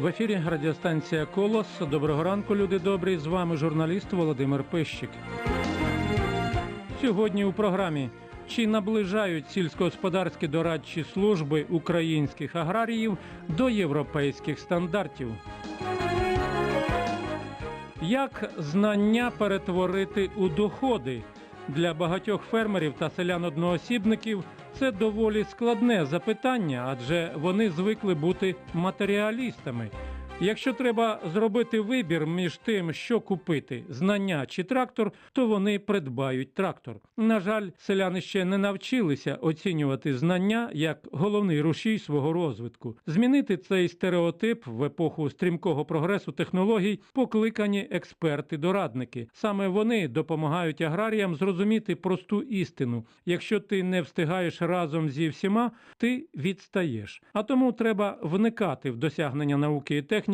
В ефірі радіостанція Колос. Доброго ранку, люди добрі. З вами журналіст Володимир Пищик. Сьогодні у програмі чи наближають сільськогосподарські дорадчі служби українських аграріїв до європейських стандартів? Як знання перетворити у доходи для багатьох фермерів та селян-одноосібників це доволі складне запитання, адже вони звикли бути матеріалістами. Якщо треба зробити вибір між тим, що купити знання чи трактор, то вони придбають трактор. На жаль, селяни ще не навчилися оцінювати знання як головний рушій свого розвитку. Змінити цей стереотип в епоху стрімкого прогресу технологій покликані експерти-дорадники. Саме вони допомагають аграріям зрозуміти просту істину: якщо ти не встигаєш разом зі всіма, ти відстаєш. А тому треба вникати в досягнення науки і техніки,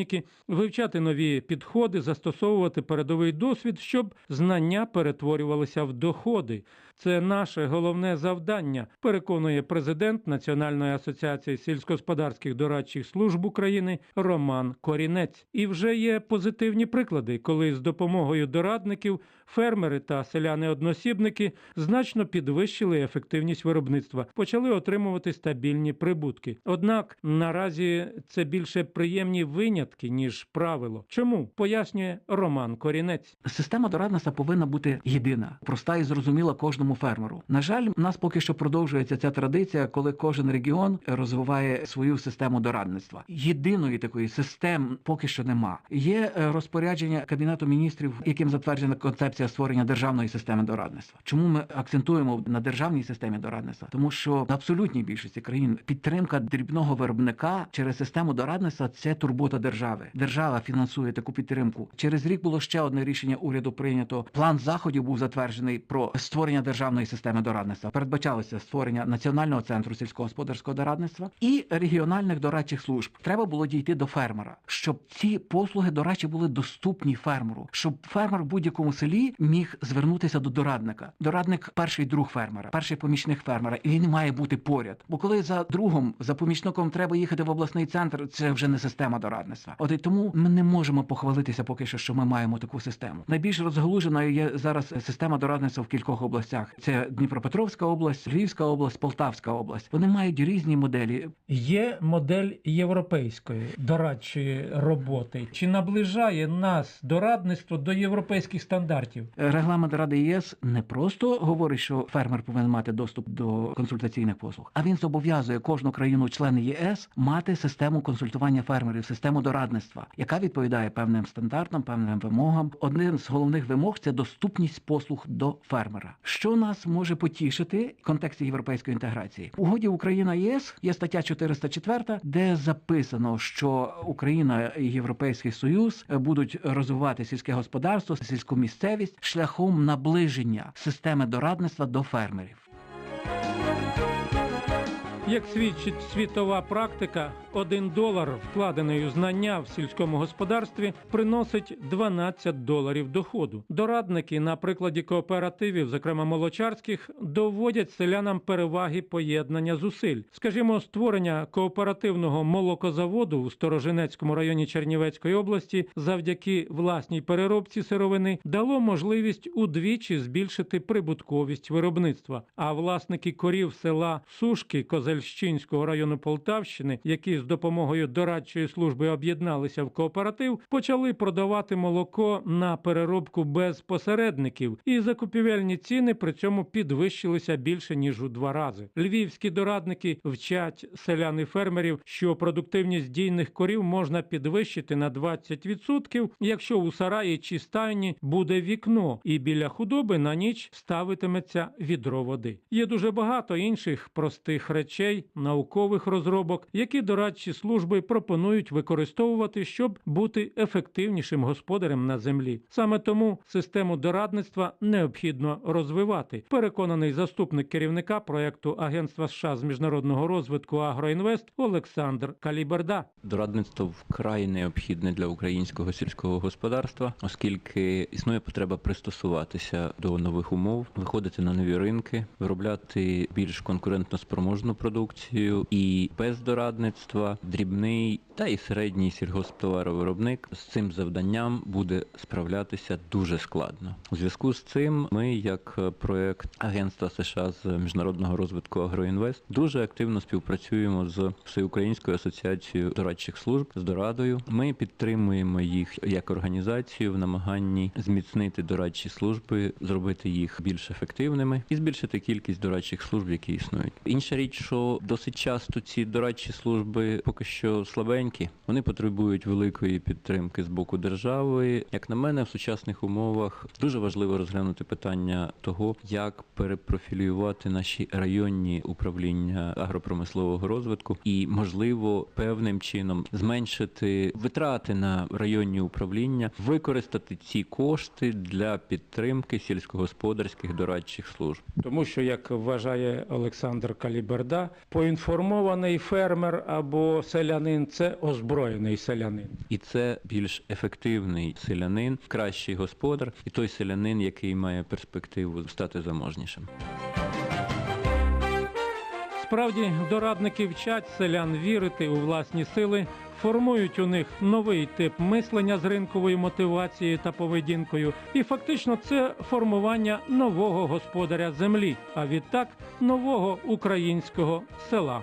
вивчати нові підходи, застосовувати передовий досвід, щоб знання перетворювалися в доходи. Це наше головне завдання, переконує президент Національної асоціації сільськогосподарських дорадчих служб України Роман Корінець. І вже є позитивні приклади, коли з допомогою дорадників фермери та селяни-односібники значно підвищили ефективність виробництва, почали отримувати стабільні прибутки. Однак наразі це більше приємні винятки ніж правило. Чому пояснює Роман Корінець. Система дорадництва повинна бути єдина, проста і зрозуміла кожному фермеру. На жаль, у нас поки що продовжується ця традиція, коли кожен регіон розвиває свою систему дорадництва. Єдиної такої системи поки що нема. Є е, розпорядження кабінету міністрів, яким затверджена концепція створення державної системи дорадництва. Чому ми акцентуємо на державній системі дорадництва? Тому що в абсолютній більшості країн підтримка дрібного виробника через систему дорадництва це турбота держави. Держава фінансує таку підтримку. Через рік було ще одне рішення уряду прийнято. План заходів був затверджений про створення державної системи дорадництва. Передбачалося створення національного центру сільськогосподарського дорадництва і регіональних дорадчих служб. Треба було дійти до фермера, щоб ці послуги дорадчі були доступні фермеру, щоб фермер в будь-якому селі міг звернутися до дорадника. Дорадник перший друг фермера, перший помічник фермера, і він має бути поряд. Бо коли за другом, за помічником треба їхати в обласний центр, це вже не система дорадництва. От і тому ми не можемо похвалитися поки що, що ми маємо таку систему. Найбільш розгалуженою є зараз система дорадництва в кількох областях. Це Дніпропетровська область, Львівська область, Полтавська область. Вони мають різні моделі. Є модель європейської дорадчої роботи. Чи наближає нас дорадництво до європейських стандартів? Регламент Ради ЄС не просто говорить, що фермер повинен мати доступ до консультаційних послуг, а він зобов'язує кожну країну члени ЄС мати систему консультування фермерів, систему дорадництва, яка відповідає певним стандартам, певним вимогам. Одним з головних вимог це доступність послуг до фермера. Що нас може потішити в контексті європейської інтеграції? Угоді Україна ЄС є стаття 404, де записано, що Україна і Європейський Союз будуть розвивати сільське господарство, сільську місцевість шляхом наближення системи дорадництва до фермерів. Як свідчить світова практика, один долар вкладений у знання в сільському господарстві приносить 12 доларів доходу. Дорадники на прикладі кооперативів, зокрема молочарських, доводять селянам переваги поєднання зусиль. Скажімо, створення кооперативного молокозаводу у Сторожинецькому районі Чернівецької області завдяки власній переробці сировини дало можливість удвічі збільшити прибутковість виробництва. А власники корів села Сушки Козельщинського району Полтавщини, які з допомогою дорадчої служби об'єдналися в кооператив, почали продавати молоко на переробку без посередників, і закупівельні ціни при цьому підвищилися більше ніж у два рази. Львівські дорадники вчать селян і фермерів, що продуктивність дійних корів можна підвищити на 20%, якщо у сараї чи стайні буде вікно, і біля худоби на ніч ставитиметься відро води. Є дуже багато інших простих речей, наукових розробок, які дорадчі служби пропонують використовувати, щоб бути ефективнішим господарем на землі. Саме тому систему дорадництва необхідно розвивати. Переконаний заступник керівника проекту Агентства США з міжнародного розвитку Агроінвест Олександр Каліберда. Дорадництво вкрай необхідне для українського сільського господарства, оскільки існує потреба пристосуватися до нових умов, виходити на нові ринки, виробляти більш конкурентно спроможну продукцію, і без дорадництва, дрібний та і середній сільгосптоваровиробник з цим завданням буде справлятися дуже складно. У зв'язку з цим ми, як е, проект Агентства США з міжнародного розвитку Агроінвест, дуже активно співпрацюємо з Всеукраїнською асоціацією дорадчих служб з дорадою. Ми підтримуємо їх як організацію в намаганні зміцнити дорадчі служби, зробити їх більш ефективними і збільшити кількість дорадчих служб, які існують. Інша річ, що досить часто ці дорадчі служби поки що слабенькі. Вони потребують великої підтримки з боку держави. Як на мене, в сучасних умовах дуже важливо розглянути питання того, як перепрофілювати наші районні управління агропромислового розвитку і, можливо, певним чином зменшити витрати на районні управління, використати ці кошти для підтримки сільськогосподарських дорадчих служб. Тому що, як вважає Олександр Каліберда, поінформований фермер або селянин це озброєний селянин. І це більш ефективний селянин, кращий господар, і той селянин, який має перспективу стати заможнішим. Справді, дорадники вчать селян вірити у власні сили, формують у них новий тип мислення з ринковою мотивацією та поведінкою, і фактично це формування нового господаря землі, а відтак нового українського села.